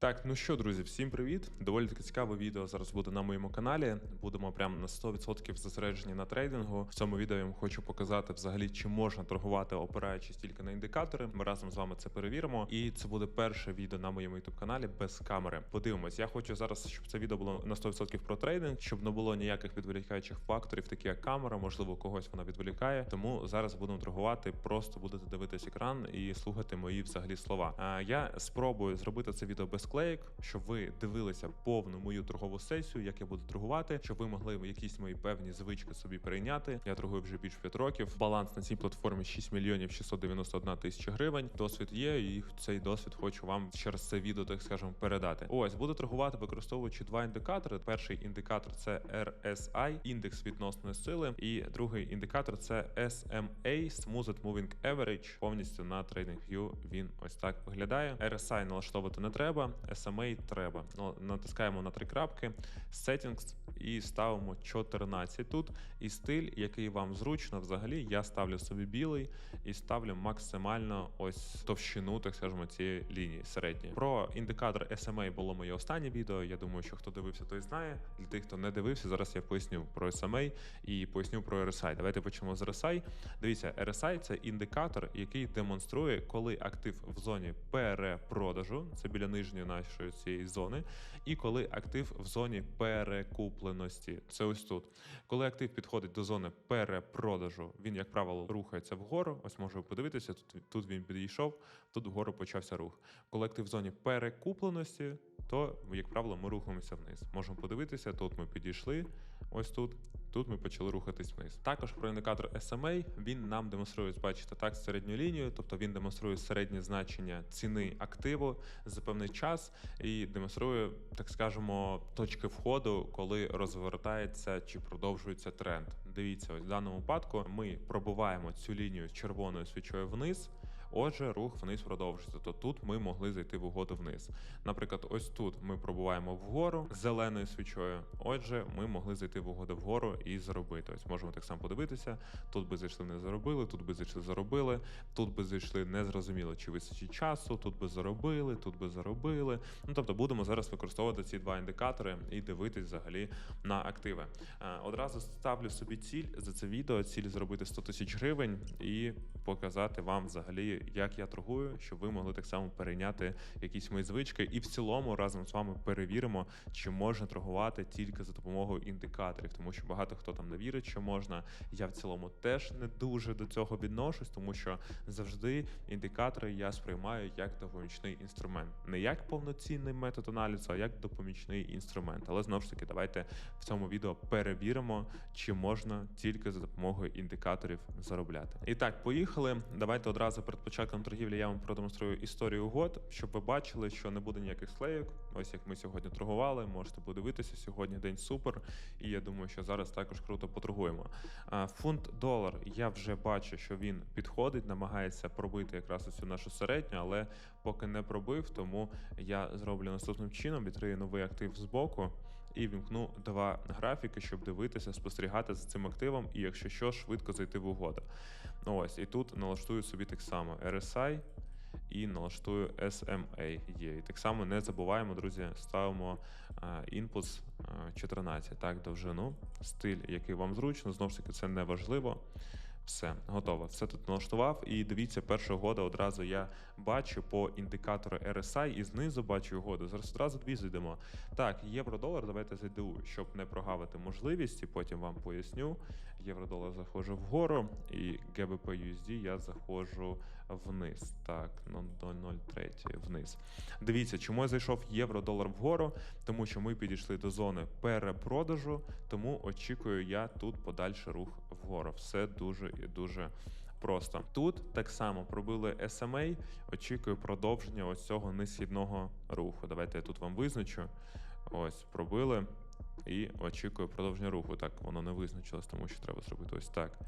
Так, ну що, друзі, всім привіт! Доволі таки цікаве відео зараз буде на моєму каналі. Будемо прям на 100% зосереджені на трейдингу. В цьому відео я вам хочу показати взагалі, чи можна торгувати, опираючись тільки на індикатори. Ми разом з вами це перевіримо. І це буде перше відео на моєму youtube каналі без камери. Подивимось, я хочу зараз, щоб це відео було на 100% про трейдинг, щоб не було ніяких відволікаючих факторів, такі як камера, можливо, когось вона відволікає. Тому зараз будемо торгувати, просто будете дивитись екран і слухати мої взагалі слова. А я спробую зробити це відео без склеїк, щоб ви дивилися повну мою торгову сесію, як я буду торгувати, щоб ви могли якісь мої певні звички собі перейняти. Я торгую вже більш 5 років. Баланс на цій платформі 6 мільйонів 691 тисяча гривень. Досвід є, і цей досвід хочу вам через це відео, так скажемо, передати. Ось буду торгувати, використовуючи два індикатори. Перший індикатор це RSI, індекс відносної сили, і другий індикатор це SMA, Smoothed Moving Average. Повністю на TradingView він ось так виглядає. RSI налаштовувати не треба. SMA треба. Ну, натискаємо на три крапки, Settings і ставимо 14 тут. І стиль, який вам зручно, взагалі, я ставлю собі білий і ставлю максимально ось товщину, так скажемо, цієї лінії середньої. Про індикатор SMA було моє останнє відео. Я думаю, що хто дивився, той знає. Для тих, хто не дивився, зараз я поясню про SMA і поясню про RSI. Давайте почнемо з RSI. Дивіться, RSI це індикатор, який демонструє, коли актив в зоні перепродажу, це біля нижньої нашої цієї зони, і коли актив в зоні перекупленості. Це ось тут. Коли актив підходить до зони перепродажу, він, як правило, рухається вгору. Ось можу подивитися. Тут, тут він підійшов, тут вгору почався рух. Коли актив в зоні перекупленості, то, як правило, ми рухаємося вниз. Можемо подивитися, тут ми підійшли, ось тут, тут ми почали рухатись вниз. Також про індикатор SMA він нам демонструє, бачите, так, середню лінію, тобто він демонструє середнє значення ціни активу за певний час і демонструє, так скажемо, точки входу, коли розвертається чи продовжується тренд. Дивіться, ось в даному випадку ми пробуваємо цю лінію червоною свічою вниз. Отже, рух вниз продовжується. То тут ми могли зайти в угоду вниз. Наприклад, ось тут ми пробуваємо вгору зеленою свічою. Отже, ми могли зайти в угоду вгору і заробити. Ось можемо так само подивитися. Тут би зайшли, не заробили, тут би зайшли, заробили, тут би зайшли, не зрозуміло, чи вистачить часу, тут би заробили, тут би заробили. Ну тобто будемо зараз використовувати ці два індикатори і дивитись взагалі на активи. Е, Одразу ставлю собі ціль за це відео, ціль зробити 100 тисяч гривень і показати вам взагалі як я торгую, щоб ви могли так само перейняти якісь мої звички, і в цілому разом з вами перевіримо, чи можна торгувати тільки за допомогою індикаторів, тому що багато хто там не вірить, що можна. Я в цілому теж не дуже до цього відношусь, тому що завжди індикатори я сприймаю як допомічний інструмент, не як повноцінний метод аналізу, а як допомічний інструмент. Але знову ж таки, давайте в цьому відео перевіримо, чи можна тільки за допомогою індикаторів заробляти. І так, поїхали. Давайте одразу перед початком торгівлі я вам продемонструю історію угод, щоб ви бачили, що не буде ніяких склейок. Ось як ми сьогодні торгували, можете подивитися. Сьогодні день супер. І я думаю, що зараз також круто поторгуємо. Фунт долар я вже бачу, що він підходить, намагається пробити якраз цю нашу середню, але поки не пробив, тому я зроблю наступним чином: відкрию новий актив з боку і вімкну два графіки, щоб дивитися, спостерігати за цим активом, і якщо що, швидко зайти в угоду. Ось і тут налаштую собі так само RSI і налаштую SMA є. І так само не забуваємо, друзі, ставимо інпус 14, так, довжину, стиль, який вам зручно, знову ж таки, це не важливо. Все, готово. Все тут налаштував. І дивіться, перша угода одразу я бачу по індикатору RSI і знизу бачу угоду. Зараз одразу дві зайдемо. Так, євро-долар, давайте зайду, щоб не прогавити можливість, і потім вам поясню. Євро-долар заходжу вгору, і GBP USD я заходжу вниз. Так, 0,03 вниз. Дивіться, чому я зайшов євро-долар вгору, тому що ми підійшли до зони перепродажу, тому очікую я тут подальший рух вгору. Все дуже і дуже просто. Тут так само пробили SMA, очікую продовження ось цього несхідного руху. Давайте я тут вам визначу. Ось, пробили. І очікую продовження руху. Так, воно не визначилось, тому що треба зробити ось так.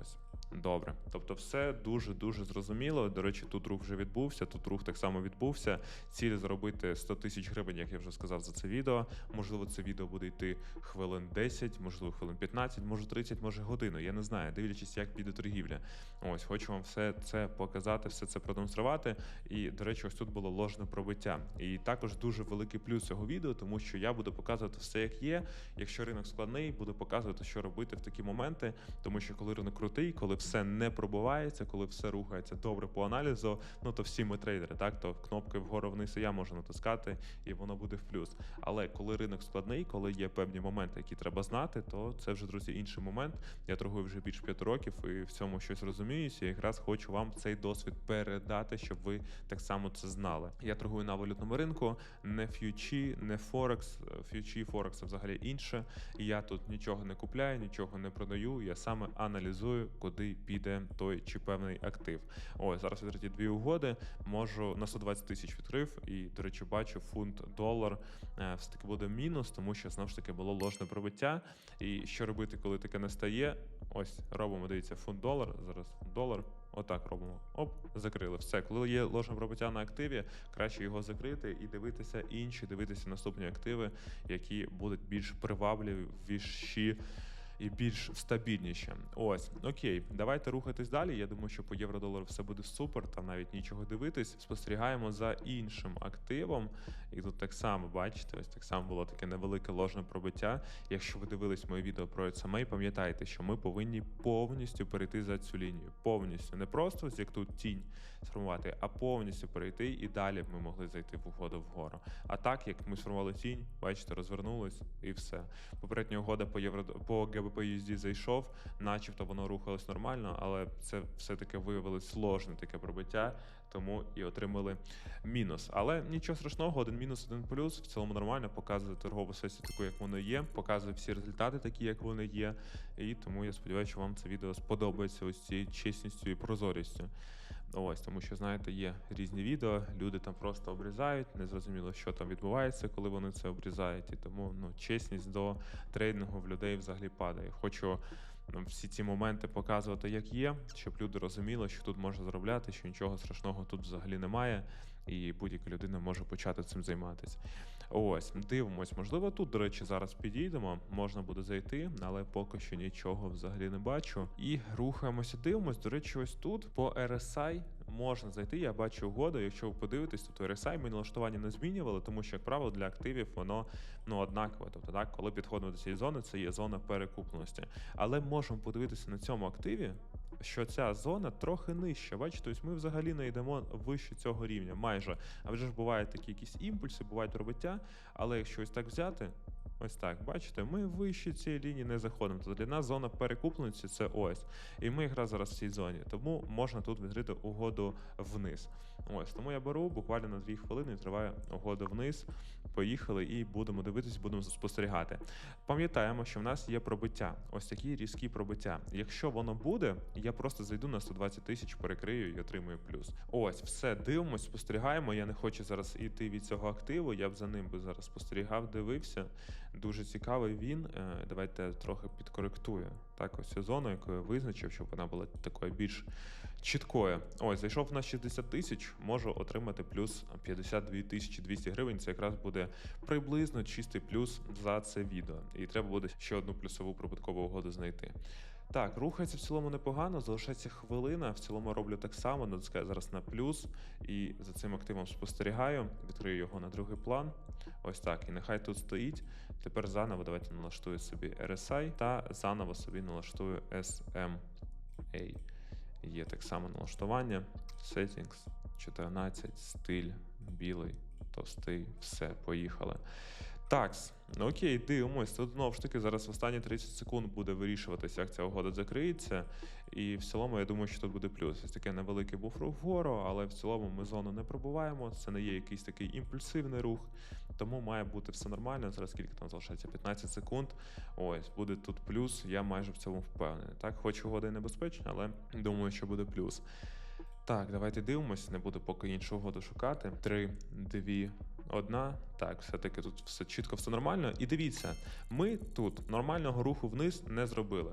Ось. Добре. Тобто, все дуже дуже зрозуміло. До речі, тут рух вже відбувся. Тут рух так само відбувся. Ціль зробити 100 тисяч гривень, як я вже сказав за це відео. Можливо, це відео буде йти хвилин 10, можливо, хвилин 15, може 30, може годину. Я не знаю, дивлячись, як піде торгівля. Ось хочу вам все це показати, все це продемонструвати. І до речі, ось тут було ложне пробиття. І також дуже великий плюс цього відео, тому що я буду показувати все, як є. Якщо ринок складний, буду показувати, що робити в такі моменти, тому що коли ринок крутий, коли все не пробувається, коли все рухається добре по аналізу, ну то всі ми трейдери, так то кнопки вгору вниз і я можу натискати, і воно буде в плюс. Але коли ринок складний, коли є певні моменти, які треба знати, то це вже друзі інший момент. Я торгую вже більше п'яти років і в цьому щось розуміюся. І якраз хочу вам цей досвід передати, щоб ви так само це знали. Я торгую на валютному ринку, не ф'ючі, не Форекс. Ф'ючі, Форекс взагалі інше. І я тут нічого не купляю, нічого не продаю. Я саме аналізую, куди піде той чи певний актив. Ось зараз відкриті дві угоди. Можу на 120 тисяч відкрив. І, до речі, бачу фунт долар е, все таки буде мінус, тому що знову ж таки було ложне пробиття. І що робити, коли таке не стає? Ось робимо. Дивіться, фунт долар. Зараз фунт долар. Отак робимо. Оп, закрили. Все, коли є ложне пробиття на активі, краще його закрити і дивитися інші, дивитися наступні активи, які будуть більш привабливіші і більш стабільніше. Ось, окей, давайте рухатись далі. Я думаю, що по євро-долару все буде супер, там навіть нічого дивитись. Спостерігаємо за іншим активом. І тут так само, бачите, ось так само було таке невелике ложне пробиття. Якщо ви дивились моє відео про SMA, пам'ятайте, що ми повинні повністю перейти за цю лінію. Повністю не просто як тут тінь сформувати, а повністю перейти і далі б ми могли зайти в угоду вгору. А так як ми сформували тінь, бачите, розвернулись і все. Попередня угода по євро по ГБП USD зайшов, начебто воно рухалось нормально, але це все-таки виявилось сложне таке пробиття, тому і отримали мінус. Але нічого страшного, один мінус, один плюс. В цілому нормально показує торгову сесію таку, як воно є, показує всі результати, такі, як вони є. І тому я сподіваюся, що вам це відео сподобається ось цією чесністю і прозорістю. Ось, тому що, знаєте, є різні відео, люди там просто обрізають, незрозуміло, що там відбувається, коли вони це обрізають. І тому ну, чесність до трейдингу в людей взагалі падає. Хочу всі ці моменти показувати, як є, щоб люди розуміли, що тут можна заробляти, що нічого страшного тут взагалі немає, і будь-яка людина може почати цим займатися. Ось, дивимось, можливо, тут, до речі, зараз підійдемо, можна буде зайти, але поки що нічого взагалі не бачу. І рухаємося, дивимось. До речі, ось тут по RSI можна зайти. Я бачу угоду. Якщо ви подивитесь, то RSI ми налаштування не змінювали, тому що, як правило, для активів воно ну однакове. Тобто, так, коли підходимо до цієї зони, це є зона перекупленості. Але можемо подивитися на цьому активі. Що ця зона трохи нижча, бачите, ось ми взагалі не йдемо вище цього рівня, майже. А вже ж бувають такі якісь імпульси, бувають пробиття, але якщо ось так взяти, Ось так, бачите, ми вище цієї лінії не заходимо. Тобто для нас зона перекупленості це ось. І ми якраз зараз в цій зоні. Тому можна тут відкрити угоду вниз. Ось, тому я беру буквально на 2 хвилини, триває угода вниз. Поїхали і будемо дивитись, будемо спостерігати. Пам'ятаємо, що в нас є пробиття. Ось такі різкі пробиття. Якщо воно буде, я просто зайду на 120 тисяч, перекрию і отримую плюс. Ось, все, дивимось, спостерігаємо. Я не хочу зараз іти від цього активу. Я б за ним би зараз спостерігав, дивився. Дуже цікавий він. Е, давайте трохи підкоректую. Так, ось цю зону, яку я визначив, щоб вона була такою більш чіткою. Ось, зайшов на 60 тисяч, можу отримати плюс 52 тисячі 200 гривень. Це якраз буде приблизно чистий плюс за це відео. І треба буде ще одну плюсову прибуткову угоду знайти. Так, рухається в цілому непогано, залишається хвилина. В цілому роблю так само, натискаю зараз на плюс і за цим активом спостерігаю. Відкрию його на другий план. Ось так. І нехай тут стоїть. Тепер заново давайте налаштую собі RSI та заново собі налаштую SMA. Є так само налаштування. Settings, 14, стиль, білий, товстий, все, поїхали. Так, окей, дивимось. Тут знову ж таки зараз в останні 30 секунд буде вирішуватися, як ця угода закриється. І в цілому, я думаю, що тут буде плюс. Ось таке невеликий був вгору, але в цілому ми зону не пробуваємо. Це не є якийсь такий імпульсивний рух, тому має бути все нормально. Зараз скільки там залишається? 15 секунд. Ось, буде тут плюс. Я майже в цьому впевнений. Так, хоч угода і небезпечна, але думаю, що буде плюс. Так, давайте дивимось, не буду поки іншу угоду шукати. Три, дві, одна. Так, все-таки тут все чітко, все нормально. І дивіться, ми тут нормального руху вниз не зробили.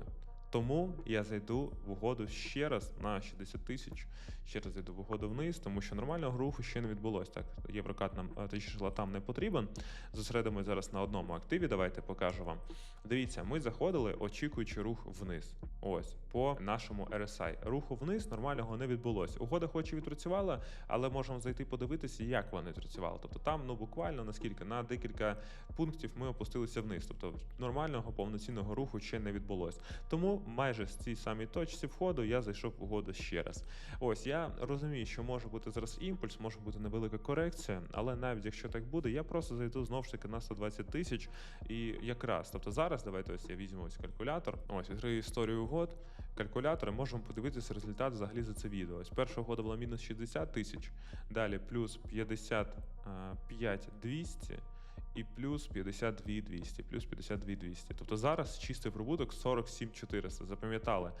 Тому я зайду в угоду ще раз на 60 тисяч. Ще раз зайду в угоду вниз, тому що нормального руху ще не відбулось. Так, єврокат нам а, точніше латам не потрібен. Зосередимось зараз на одному активі. Давайте покажу вам. Дивіться, ми заходили, очікуючи рух вниз. Ось по нашому RSI. Руху вниз нормального не відбулось. Угода хоч і відпрацювала, але можемо зайти подивитися, як вони відпрацювали. Тобто там ну буквально наскільки на декілька пунктів ми опустилися вниз. Тобто нормального повноцінного руху ще не відбулось. Тому майже з цій самій точці входу я зайшов в угоду ще раз. Ось я розумію, що може бути зараз імпульс, може бути невелика корекція, але навіть якщо так буде, я просто зайду знову ж таки на 120 тисяч. І якраз, тобто зараз, давайте ось я візьму ось калькулятор. Ось відкрию історію угод. Калькулятор, можемо подивитися результат взагалі за це відео. Ось перша угода була мінус 60 тисяч, далі плюс 55 200 і плюс 52 200, плюс 52 200. Тобто зараз чистий прибуток 47 400, запам'ятали.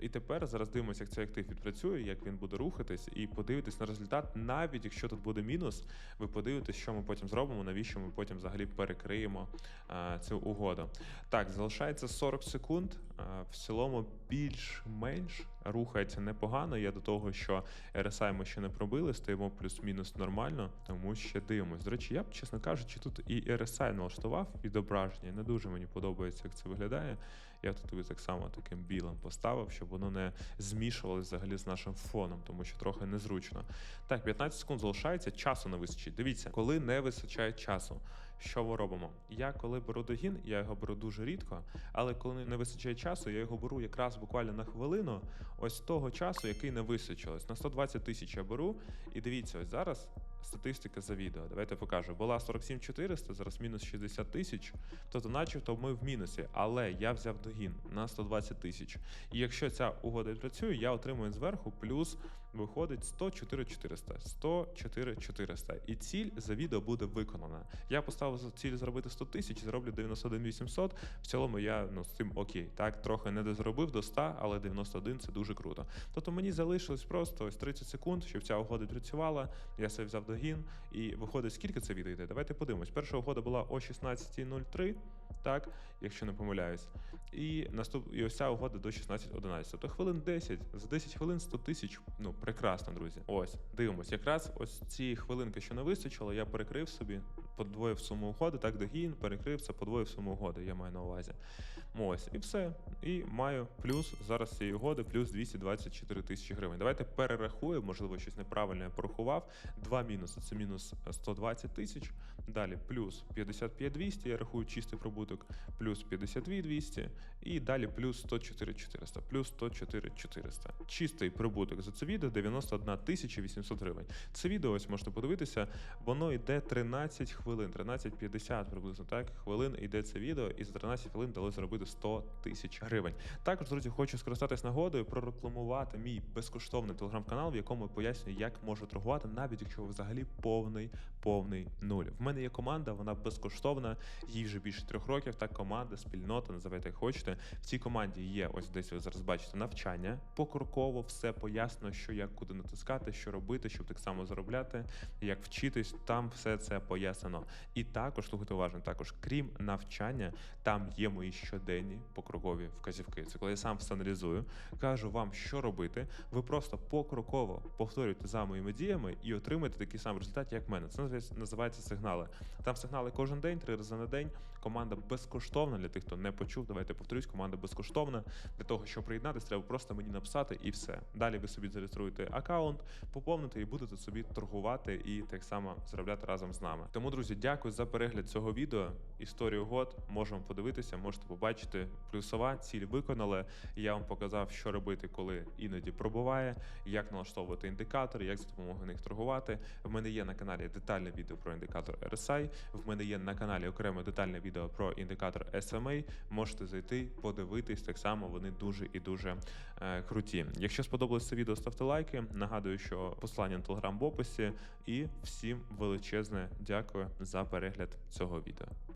І тепер зараз дивимося, як цей актив відпрацює, як він буде рухатись, і подивитись на результат, навіть якщо тут буде мінус, ви подивитесь, що ми потім зробимо, навіщо ми потім взагалі перекриємо а, цю угоду. Так, залишається 40 секунд. А, в цілому більш-менш рухається непогано. Я до того, що RSI ми ще не пробили, стоїмо плюс-мінус нормально, тому ще дивимось. До речі, я б, чесно кажучи, тут і RSI налаштував відображення. Не дуже мені подобається, як це виглядає. Я тут ось так само таким білим поставив, щоб воно не змішувалось взагалі з нашим фоном, тому що трохи незручно. Так, 15 секунд залишається, часу не вистачить. Дивіться, коли не вистачає часу. Що ми робимо? Я коли беру догін, я його беру дуже рідко, але коли не вистачає часу, я його беру якраз буквально на хвилину, ось того часу, який не вистачилось. На 120 тисяч я беру. І дивіться, ось зараз статистика за відео. Давайте покажу. Була 47 400, зараз мінус 60 тисяч. Тобто, начебто, ми в мінусі, але я взяв догін на 120 тисяч. І якщо ця угода відпрацює, я отримую зверху плюс виходить 104 400. 104 400. І ціль за відео буде виконана. Я поставив ціль зробити 100 тисяч, зроблю 91 800. В цілому я ну, з цим окей. Так, трохи не дозробив до 100, але 91 це дуже круто. Тобто мені залишилось просто ось 30 секунд, щоб ця угода відпрацювала. Я себе взяв догін. І виходить, скільки це відео йде? Давайте подивимось. Перша угода була о 16.03, так, якщо не помиляюсь. І наступ... і ось ця угода до 16.11. Тобто хвилин 10, за 10 хвилин 100 тисяч. Ну, прекрасно, друзі. Ось, дивимось. Якраз ось ці хвилинки, що не вистачило, я перекрив собі, подвоїв суму угоди, так, догін, перекрив це, подвоїв суму угоди, я маю на увазі. Ось, і все. І маю плюс зараз цієї угоди, плюс 224 тисячі гривень. Давайте перерахуємо, можливо, щось неправильно я порахував. Два мінуси це мінус 120 тисяч. Далі плюс 55 200, я рахую чистий прибуток, плюс 52 200 і далі плюс 104 400, плюс 104 400. Чистий прибуток за це відео 91 тисяча 800 гривень. Це відео ось можете подивитися, воно йде 13 хвилин, 13.50 приблизно так хвилин йде це відео, і за 13 хвилин дали зробити 100 тисяч гривень. Також, друзі, хочу скористатись нагодою прорекламувати мій безкоштовний телеграм-канал, в якому я пояснюю, як можу торгувати, навіть якщо ви взагалі повний повний нуль. В мене є команда, вона безкоштовна, їй вже більше трьох років. Так, команда, спільнота, називайте як хочете. В цій команді є ось десь ви зараз бачите навчання. Покроково все пояснено, що як куди натискати, що робити, щоб так само заробляти, як вчитись. Там все це пояснено. І також слухайте уважно. Також, крім навчання, там є мої щоденні покрокові вказівки. Це коли я сам все кажу вам, що робити. Ви просто покроково повторюєте за моїми діями і отримаєте такий самий результат, як в мене. Це називається сигнали. Там сигнали кожен день, три рази на день. Команда безкоштовна для тих, хто не почув. Давайте повторюсь, команда безкоштовна. Для того, щоб приєднатися, треба просто мені написати і все. Далі ви собі зареєструєте аккаунт, поповните і будете собі торгувати і так само заробляти разом з нами. Тому, друзі, дякую за перегляд цього відео. Історію год можемо подивитися, можете побачити. Плюсова ціль виконали. Я вам показав, що робити, коли іноді пробуває, як налаштовувати індикатори, як за допомогою них торгувати. В мене є на каналі детальне відео про індикатор RSI. В мене є на каналі окреме детальне відео про індикатор SMA. Можете зайти, подивитись. Так само вони дуже і дуже е, круті. Якщо сподобалось це відео, ставте лайки. Нагадую, що посилання на телеграм в описі. І всім величезне дякую за перегляд цього відео.